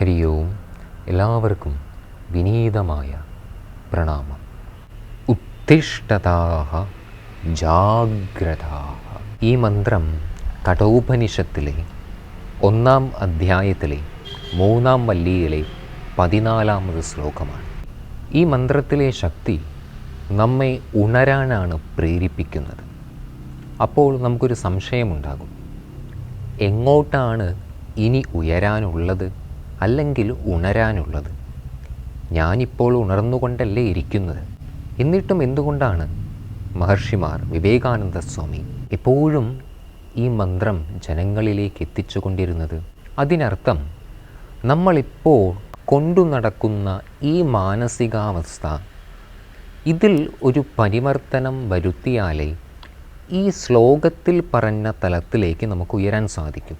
ഹരി ഓം എല്ലാവർക്കും വിനീതമായ പ്രണാമം. ഉത്തിഷ്ഠതാഹ ജാഗ്രതാഹ. ഈ മന്ത്രം കഠോപനിഷത്തിലെ ഒന്നാം അധ്യായത്തിലെ മൂന്നാം വല്ലിയിലെ പതിനാലാമത് ശ്ലോകമാണ്. ഈ മന്ത്രത്തിലെ ശക്തി നമ്മെ ഉണരാനാണ് പ്രേരിപ്പിക്കുന്നത്. അപ്പോൾ നമുക്കൊരു സംശയമുണ്ടാകും. എങ്ങോട്ടാണ് ഇനി ഉയരാനുള്ളത്? അല്ലെങ്കിൽ ഉണരാനുള്ളത്. ഞാനിപ്പോൾ ഉണർന്നുകൊണ്ടല്ലേ ഇരിക്കുന്നത്. എന്നിട്ടും എന്തുകൊണ്ടാണ്? മഹർഷിമാർ വിവേകാനന്ദ സ്വാമി എപ്പോഴും ഈ മന്ത്രം ജനങ്ങളിലേക്ക് എത്തിച്ചു കൊണ്ടിരുന്നത് അതിനർത്ഥം നമ്മളിപ്പോൾ കൊണ്ടു നടക്കുന്ന ഈ മാനസികാവസ്ഥ ഇതിൽ ഒരു പരിവർത്തനം വരുത്തിയാലേ ഈ ശ്ലോകത്തിൽ പറഞ്ഞ തലത്തിലേക്ക് നമുക്ക് ഉയരാൻ സാധിക്കും.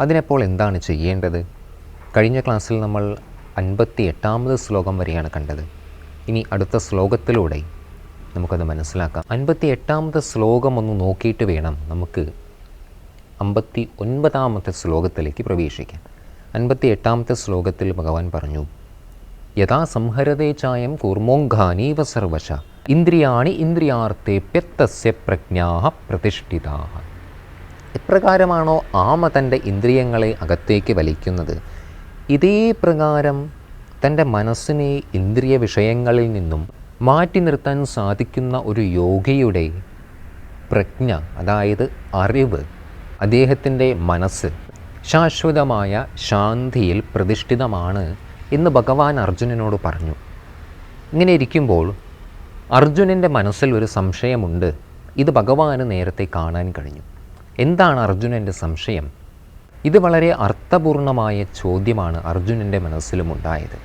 അതിനപ്പോൾ എന്താണ് ചെയ്യേണ്ടത്? കഴിഞ്ഞ ക്ലാസ്സിൽ നമ്മൾ അൻപത്തി എട്ടാമത് ശ്ലോകം വരെയാണ് കണ്ടത്. ഇനി അടുത്ത ശ്ലോകത്തിലൂടെ നമുക്കത് മനസ്സിലാക്കാം. അൻപത്തി എട്ടാമത്തെ ശ്ലോകം ഒന്ന് നോക്കിയിട്ട് വേണം നമുക്ക് അമ്പത്തി ഒൻപതാമത്തെ ശ്ലോകത്തിലേക്ക് പ്രവേശിക്കാൻ. അൻപത്തി എട്ടാമത്തെ ശ്ലോകത്തിൽ ഭഗവാൻ പറഞ്ഞു യഥാ സംഹരതേ ചായം കൂർമോഘാനീവ സർവശ ഇന്ദ്രിയാണി ഇന്ദ്രിയാർത്ഥേപ്യത്തസ്യ പ്രജ്ഞാ പ്രതിഷ്ഠിതാ എപ്രകാരമാണോ ആമ തന്റെ ഇന്ദ്രിയങ്ങളെ അകത്തേക്ക് വലിക്കുന്നത്? ഇതേ പ്രകാരം തന്റെ മനസ്സിനെ ഇന്ദ്രിയ വിഷയങ്ങളിൽ നിന്നും മാറ്റി നിർത്താൻ സാധിക്കുന്ന ഒരു യോഗിയുടെ പ്രജ്ഞ അതായത് അറിവ് അദ്ദേഹത്തിന്റെ മനസ്സ് ശാശ്വതമായ ശാന്തിയിൽ പ്രതിഷ്ഠിതമാണ് എന്ന് ഭഗവാൻ അർജുനനോട് പറഞ്ഞു. ഇങ്ങനെ ഇരിക്കുമ്പോൾ അർജുനന്റെ മനസ്സിൽ ഒരു സംശയമുണ്ട്. ഇത് ഭഗവാന് നേരത്തെ കാണാൻ കഴിഞ്ഞു. എന്താണ് അർജുനന്റെ സംശയം? ഇത് വളരെ അർത്ഥപൂർണമായ ചോദ്യമാണ് അർജുനന്റെ മനസ്സിലും ഉണ്ടായത്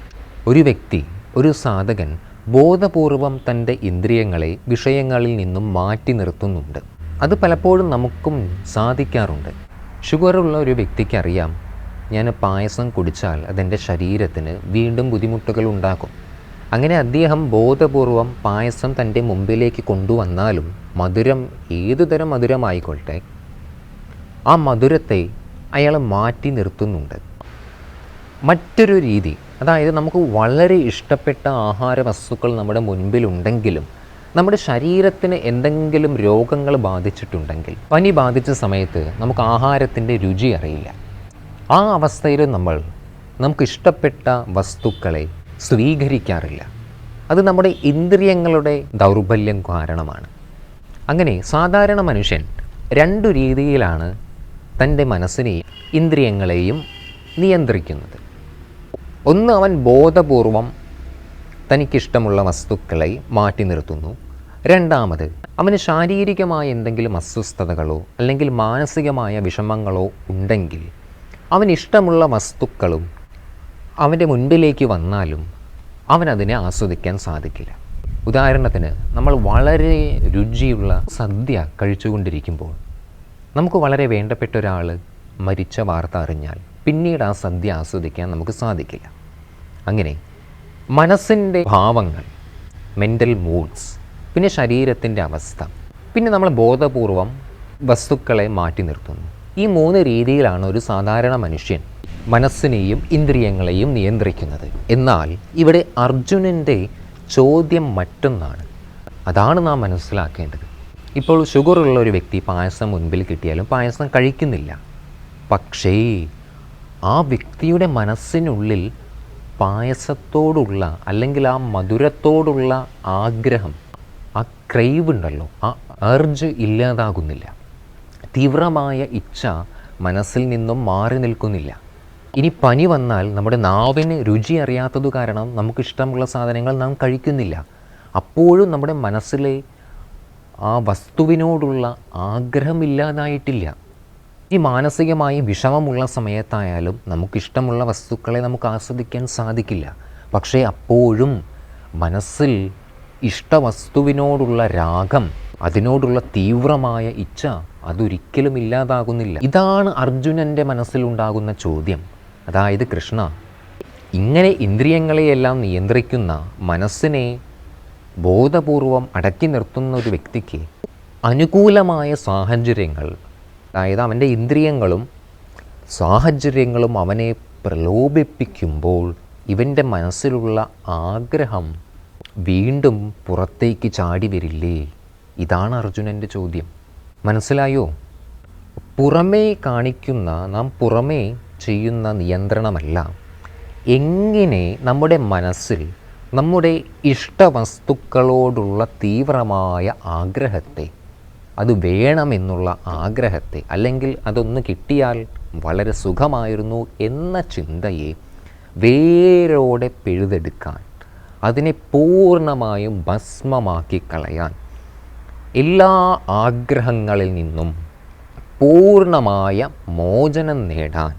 ഒരു വ്യക്തി ഒരു സാധകൻ ബോധപൂർവം തന്റെ ഇന്ദ്രിയങ്ങളെ വിഷയങ്ങളിൽ നിന്നും മാറ്റി നിർത്തുന്നുണ്ട്. അത് പലപ്പോഴും നമുക്കും സാധിക്കാറുണ്ട്. ഷുഗറുള്ള ഒരു വ്യക്തിക്കറിയാം ഞാൻ പായസം കുടിച്ചാൽ അതെന്റെ ശരീരത്തിന് വീണ്ടും ബുദ്ധിമുട്ടുകൾ ഉണ്ടാക്കും. അങ്ങനെ അദ്ദേഹം ബോധപൂർവം പായസം തന്റെ മുമ്പിലേക്ക് കൊണ്ടുവന്നാലും മധുരം ഏതുതരം മധുരമായിക്കൊള്ളട്ടെ ആ മധുരത്തെ അയാൾ മാറ്റി നിർത്തുന്നുണ്ട്. മറ്റൊരു രീതി അതായത് നമുക്ക് വളരെ ഇഷ്ടപ്പെട്ട ആഹാര വസ്തുക്കൾ നമ്മുടെ മുൻപിലുണ്ടെങ്കിലും നമ്മുടെ ശരീരത്തിന് എന്തെങ്കിലും രോഗങ്ങൾ ബാധിച്ചിട്ടുണ്ടെങ്കിൽ പനി ബാധിച്ച സമയത്ത് നമുക്ക് ആഹാരത്തിന്റെ രുചി അറിയില്ല. ആ അവസ്ഥയിൽ നമ്മൾ നമുക്ക് ഇഷ്ടപ്പെട്ട വസ്തുക്കളെ സ്വീകരിക്കാറില്ല. അത് നമ്മുടെ ഇന്ദ്രിയങ്ങളുടെ ദൗർബല്യം കാരണമാണ്. അങ്ങനെ സാധാരണ മനുഷ്യൻ രണ്ടു രീതിയിലാണ് തന്റെ മനസ്സിനെയും ഇന്ദ്രിയങ്ങളെയും നിയന്ത്രിക്കുന്നത്. ഒന്ന് അവൻ ബോധപൂർവം തനിക്കിഷ്ടമുള്ള വസ്തുക്കളെ മാറ്റി നിർത്തുന്നു. രണ്ടാമത് അവന് ശാരീരികമായ എന്തെങ്കിലും അസ്വസ്ഥതകളോ അല്ലെങ്കിൽ മാനസികമായ വിഷമങ്ങളോ ഉണ്ടെങ്കിൽ അവൻ ഇഷ്ടമുള്ള വസ്തുക്കളും അവന്റെ മുൻപിലേക്ക് വന്നാലും അവനതിനെ ആസ്വദിക്കാൻ സാധിക്കില്ല. ഉദാഹരണത്തിന് നമ്മൾ വളരെ രുചിയുള്ള സദ്യ കഴിച്ചുകൊണ്ടിരിക്കുമ്പോൾ നമുക്ക് വളരെ വേണ്ടപ്പെട്ട ഒരാൾ മരിച്ച വാർത്ത അറിഞ്ഞാൽ പിന്നീട് ആ സദ്യ ആസ്വദിക്കാൻ നമുക്ക് സാധിക്കില്ല. അങ്ങനെ മനസ്സിന്റെ ഭാവങ്ങൾ മെന്റൽ മൂഡ്സ് പിന്നെ ശരീരത്തിന്റെ അവസ്ഥ പിന്നെ നമ്മൾ ബോധപൂർവം വസ്തുക്കളെ മാറ്റി നിർത്തുന്നു. ഈ മൂന്ന് രീതിയിലാണ് ഒരു സാധാരണ മനുഷ്യൻ മനസ്സിനെയും ഇന്ദ്രിയങ്ങളെയും നിയന്ത്രിക്കുന്നത്. എന്നാൽ ഇവിടെ അർജുനന്റെ ചോദ്യം മറ്റൊന്നാണ്. അതാണ് നാം മനസ്സിലാക്കേണ്ടത്. ഇപ്പോൾ ഷുഗർ ഉള്ള ഒരു വ്യക്തി പായസം മുൻപിൽ കിട്ടിയാലും പായസം കഴിക്കുന്നില്ല. പക്ഷേ ആ വ്യക്തിയുടെ മനസ്സിനുള്ളിൽ പായസത്തോടുള്ള അല്ലെങ്കിൽ ആ മധുരത്തോടുള്ള ആഗ്രഹം ആ ക്രൈവ് ഉണ്ടല്ലോ ആ അർജ് ഇല്ലാതാകുന്നില്ല. തീവ്രമായ ഇച്ഛ മനസ്സിൽ നിന്നും മാറി നിൽക്കുന്നില്ല. ഇനി പനി വന്നാൽ നമ്മുടെ നാവിന് രുചി അറിയാത്തത് കാരണം നമുക്കിഷ്ടമുള്ള സാധനങ്ങൾ നാം കഴിക്കുന്നില്ല. അപ്പോഴും നമ്മുടെ മനസ്സിലെ ആ വസ്തുവിനോടുള്ള ആഗ്രഹമില്ലാതായിട്ടില്ല. ഈ മാനസികമായി വിഷമമുള്ള സമയത്തായാലും നമുക്കിഷ്ടമുള്ള വസ്തുക്കളെ നമുക്ക് ആസ്വദിക്കാൻ സാധിക്കില്ല. പക്ഷേ അപ്പോഴും മനസ്സിൽ ഇഷ്ടവസ്തുവിനോടുള്ള രാഗം അതിനോടുള്ള തീവ്രമായ ഇച്ഛ അതൊരിക്കലും ഇല്ലാതാകുന്നില്ല. ഇതാണ് അർജുനന്റെ മനസ്സിലുണ്ടാകുന്ന ചോദ്യം. അതായത് കൃഷ്ണ ഇങ്ങനെ ഇന്ദ്രിയങ്ങളെയെല്ലാം നിയന്ത്രിക്കുന്ന മനസ്സിനെ ബോധപൂർവം അടക്കി നിർത്തുന്ന ഒരു വ്യക്തിക്ക് അനുകൂലമായ സാഹചര്യങ്ങൾ അതായത് അവന്റെ ഇന്ദ്രിയങ്ങളും സാഹചര്യങ്ങളും അവനെ പ്രലോഭിപ്പിക്കുമ്പോൾ ഇവന്റെ മനസ്സിലുള്ള ആഗ്രഹം വീണ്ടും പുറത്തേക്ക് ചാടി വരില്ലേ? ഇതാണ് അർജുനന്റെ ചോദ്യം. മനസ്സിലായോ? പുറമേ കാണിക്കുന്ന നാം പുറമേ ചെയ്യുന്ന നിയന്ത്രണമല്ല. എങ്ങനെ നമ്മുടെ മനസ്സിൽ നമ്മുടെ ഇഷ്ടവസ്തുക്കളോടുള്ള തീവ്രമായ ആഗ്രഹത്തെ അത് വേണമെന്നുള്ള ആഗ്രഹത്തെ അല്ലെങ്കിൽ അതൊന്ന് കിട്ടിയാൽ വളരെ സുഖമായിരുന്നു എന്ന ചിന്തയെ വേരോടെ പിഴുതെടുക്കാൻ അതിനെ പൂർണമായും ഭസ്മമാക്കി കളയാൻ എല്ലാ ആഗ്രഹങ്ങളിൽ നിന്നും പൂർണമായ മോചനം നേടാൻ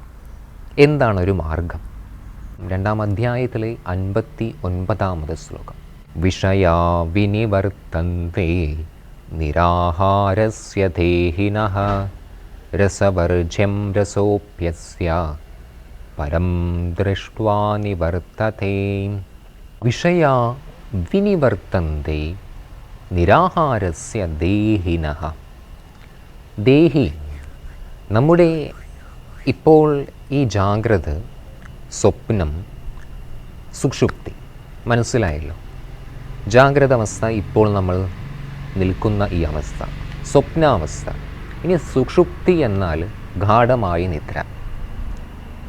എന്താണ് ഒരു മാർഗം? രണ്ടാം അധ്യായത്തിലെ അൻപത്തി ഒൻപതാമത് ശ്ലോകം. വിഷയാ വിനിവർത്തന്തേ നിരാഹാരസ്യ ദേഹിന രസവർജ്യം രസോപ്യസ്യ പരം ദൃഷ്ട്വാ നിവർത്തതേ. വിഷയാ വിനിവർത്തന്തേ നിരാഹാരസ്യ ദേഹിന. ദേഹി നമ്മുടെ ഇപ്പോൾ ഈ ജാഗ്രത സ്വപ്നം. സുഷുപ്തി മനസ്സിലായല്ലോ? ജാഗ്രത അവസ്ഥ ഇപ്പോൾ നമ്മൾ നിൽക്കുന്ന ഈ അവസ്ഥ. സ്വപ്നാവസ്ഥ. ഇനി സുഷുപ്തി എന്നാൽ ഗാഠമായ നിദ്ര.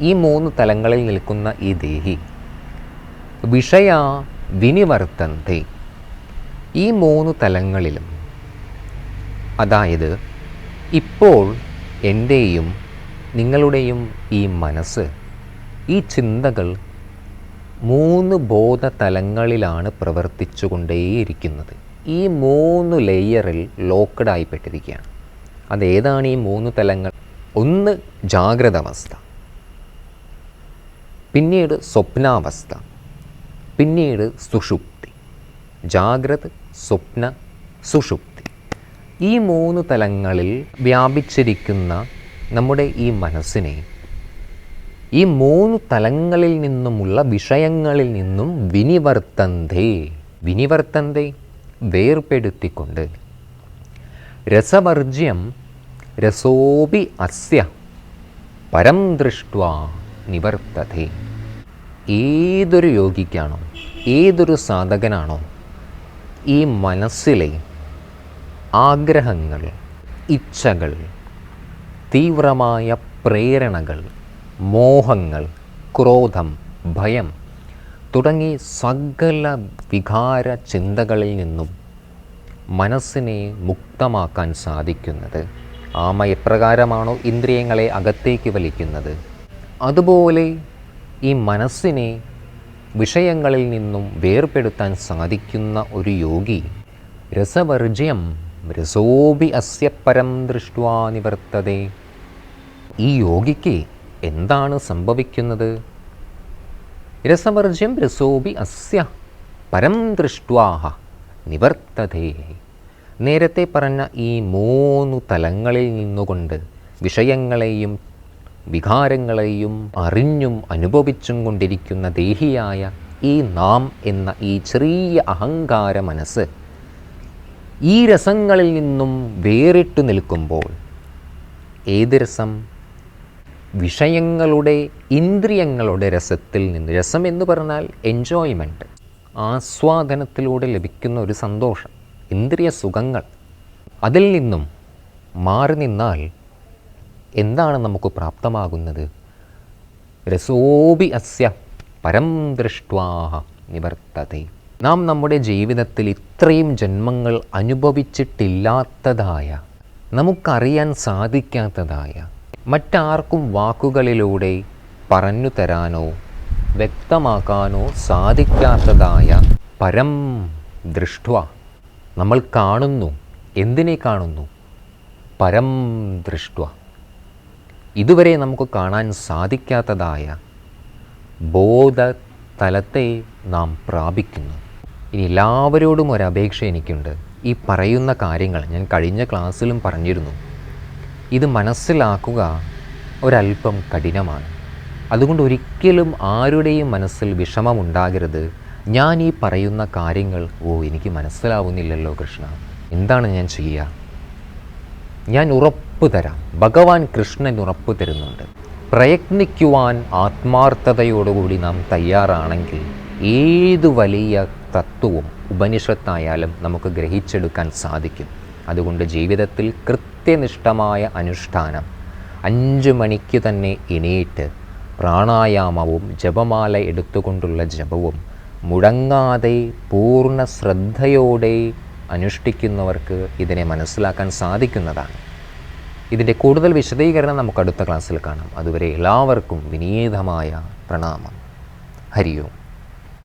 ഈ മൂന്ന് തലങ്ങളിൽ നിൽക്കുന്ന ഈ ദേഹി വിഷയ വിനിവർത്തന്തി ഈ മൂന്ന് തലങ്ങളിലും അതായത് ഇപ്പോൾ എന്റെയും നിങ്ങളുടെയും ഈ മനസ്സ് ഈ ചിന്തകൾ മൂന്ന് ബോധതലങ്ങളിലാണ് പ്രവർത്തിച്ചുകൊണ്ടേയിരിക്കുന്നത്. ഈ മൂന്ന് ലെയറിൽ ലോക്കഡ് ആയിപ്പെട്ടിരിക്കുകയാണ്. അതേതാണ് ഈ മൂന്ന് തലങ്ങൾ? ഒന്ന് ജാഗ്രത അവസ്ഥ പിന്നീട് സ്വപ്നാവസ്ഥ. പിന്നീട് സുഷുപ്തി. ജാഗ്രത് സ്വപ്ന സുഷുപ്തി. ഈ മൂന്ന് തലങ്ങളിൽ വ്യാപിച്ചിരിക്കുന്ന നമ്മുടെ ഈ മനസ്സിനെ ഈ മൂന്ന് തലങ്ങളിൽ നിന്നുമുള്ള വിഷയങ്ങളിൽ നിന്നും വിനിവർത്തന്തേ വിനിവർത്തന്തേ വേർപ്പെടുത്തിക്കൊണ്ട് രസവർജ്യം രസോപി അസ്യ പരം ദൃഷ്ട നിവർത്തതേ. ഏതൊരു യോഗിക്കാണോ ഏതൊരു സാധകനാണോ ഈ മനസ്സിലെ ആഗ്രഹങ്ങൾ ഇച്ഛകൾ തീവ്രമായ പ്രേരണകൾ മോഹങ്ങൾ ക്രോധം ഭയം തുടങ്ങി സകല വികാര ചിന്തകളിൽ നിന്നും മനസ്സിനെ മുക്തമാക്കാൻ സാധിക്കുന്നത് ആമ എപ്രകാരമാണോ ഇന്ദ്രിയങ്ങളെ അകത്തേക്ക് വലിക്കുന്നത്? അതുപോലെ ഈ മനസ്സിനെ വിഷയങ്ങളിൽ നിന്നും വേർപെടുത്താൻ സാധിക്കുന്ന ഒരു യോഗി രസവർജ്യം രസോപി അസ്യ പരം നിവർത്തതേ. ഈ യോഗിക്ക് എന്താണ് സംഭവിക്കുന്നത്? രസവർജ്യം രസോപി അസ്യ പരം ദൃഷ്ട്വാഹ നിവർത്തതേ. നേരത്തെ പറഞ്ഞ ഈ മൂന്ന് തലങ്ങളിൽ നിന്നുകൊണ്ട് വിഷയങ്ങളെയും വികാരങ്ങളെയും അറിഞ്ഞും അനുഭവിച്ചും കൊണ്ടിരിക്കുന്ന ദേഹിയായ ഈ നാം എന്ന ഈ ചെറിയ അഹങ്കാര മനസ്സ് ഈ രസങ്ങളിൽ നിന്നും വേറിട്ട് നിൽക്കുമ്പോൾ ഏത് രസം? വിഷയങ്ങളുടെ ഇന്ദ്രിയങ്ങളുടെ രസത്തിൽ നിന്ന് രസം എന്ന് പറഞ്ഞാൽ എൻജോയ്മെന്റ് ആസ്വാദനത്തിലൂടെ ലഭിക്കുന്ന ഒരു സന്തോഷം ഇന്ദ്രിയ സുഖങ്ങൾ. അതിൽ നിന്നും മാറി നിന്നാൽ എന്താണ് നമുക്ക് പ്രാപ്തമാകുന്നത്? രസോപി അസ്യ പരം ദൃഷ്ട്വാഹ നിവർത്തതേ. നാം നമ്മുടെ ജീവിതത്തിൽ ഇത്രയും ജന്മങ്ങൾ അനുഭവിച്ചിട്ടില്ലാത്തതായ നമുക്കറിയാൻ സാധിക്കാത്തതായ മറ്റാർക്കും വാക്കുകളിലൂടെ പറഞ്ഞു തരാനോ വ്യക്തമാക്കാനോ സാധിക്കാത്തതായ പരം ദൃഷ്ട്വ നമ്മൾ കാണുന്നു. എന്തിനെ കാണുന്നു? പരം ദൃഷ്ട്വ. ഇതുവരെ നമുക്ക് കാണാൻ സാധിക്കാത്തതായ ബോധതലത്തെ നാം പ്രാപിക്കുന്നു. ഇനി എല്ലാവരോടും ഒരു അപേക്ഷ എനിക്കുണ്ട്. ഈ പറയുന്ന കാര്യങ്ങൾ ഞാൻ കഴിഞ്ഞ ക്ലാസ്സിലും പറഞ്ഞിരുന്നു. ഇത് മനസ്സിലാക്കുക ഒരല്പം കഠിനമാണ്. അതുകൊണ്ട് ഒരിക്കലും ആരുടെയും മനസ്സിൽ വിഷമമുണ്ടാകരുത്. ഞാൻ ഈ പറയുന്ന കാര്യങ്ങൾ ഓ എനിക്ക് മനസ്സിലാവുന്നില്ലല്ലോ കൃഷ്ണ. എന്താണ് ഞാൻ ചെയ്യുക? ഞാൻ ഉറപ്പ് തരാം. ഭഗവാൻ കൃഷ്ണൻ ഉറപ്പ് തരുന്നുണ്ട്. പ്രയത്നിക്കുവാൻ ആത്മാർത്ഥതയോടുകൂടി നാം തയ്യാറാണെങ്കിൽ ഏത് വലിയ തത്വവും ഉപനിഷത്തായാലും നമുക്ക് ഗ്രഹിച്ചെടുക്കാൻ സാധിക്കും. അതുകൊണ്ട് ജീവിതത്തിൽ കൃത്യനിഷ്ഠമായ അനുഷ്ഠാനം. അഞ്ച് മണിക്ക് തന്നെ എണീറ്റ് പ്രാണായാമവും ജപമാല എടുത്തുകൊണ്ടുള്ള ജപവും മുടങ്ങാതെ പൂർണ ശ്രദ്ധയോടെ അനുഷ്ഠിക്കുന്നവർക്ക് ഇതിനെ മനസ്സിലാക്കാൻ സാധിക്കുന്നതാണ്. ഇതിന്റെ കൂടുതൽ വിശദീകരണം നമുക്ക് അടുത്ത ക്ലാസ്സിൽ കാണാം. അതുവരെ എല്ലാവർക്കും വിനീതമായ പ്രണാമം. ഹരിയോം.